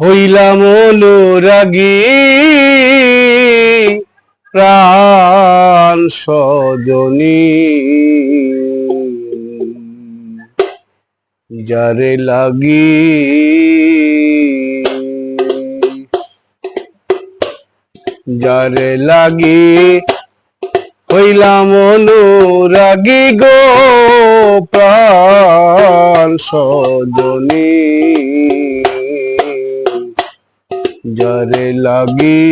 হইলাম অনুরাগী প্রাণ সজনী। যারে লাগি যারে লাগি হইলাম অনুরাগী গো প্রাণ সজনী। যারে লাগি।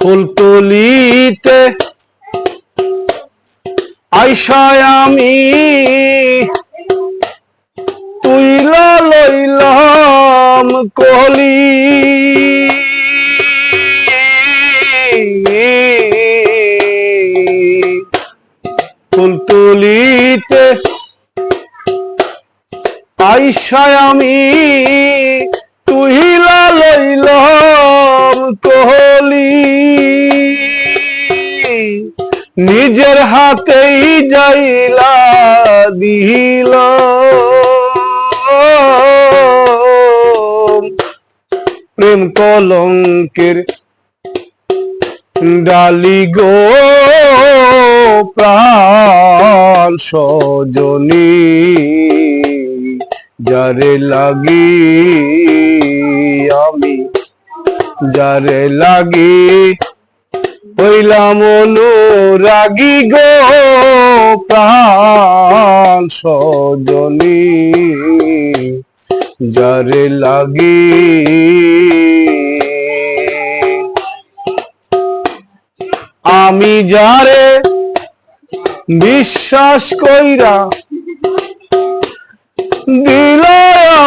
ফুল তুলিতে আইসায় আমি। তুইলা লইলাম কলি। ফুল তুলিতে আইসায় আমি, তুহিলা লইলাম কহলি। নিজের হাতেই যাইলা দিল প্রেম কলঙ্কের ডালি গো। প্রাণ সজনী, যারে লাগি আমি, যারে লাগি হইলাম অনুরাগী গো প্রাণ সজনী, যারে লাগি আমি যারে বিশ্বাস কইরা দিল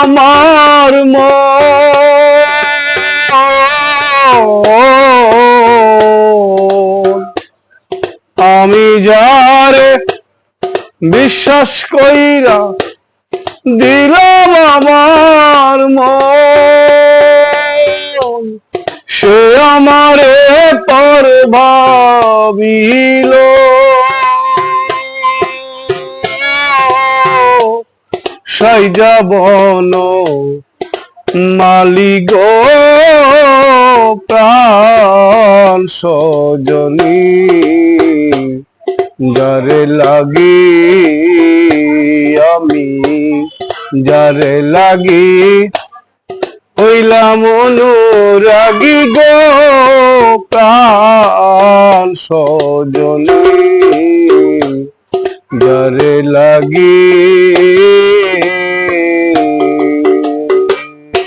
আমার মন। আমি যারে বিশ্বাস কইরা দিলাম আমার মন, সে আমারে পর ভাবিল। সাইজা বন মালিক প্রাণ সজনী, যারে লাগি আমি, যারে লাগি হইলাম অনুরাগী গো প্রাণ সজনী, যারে লাগি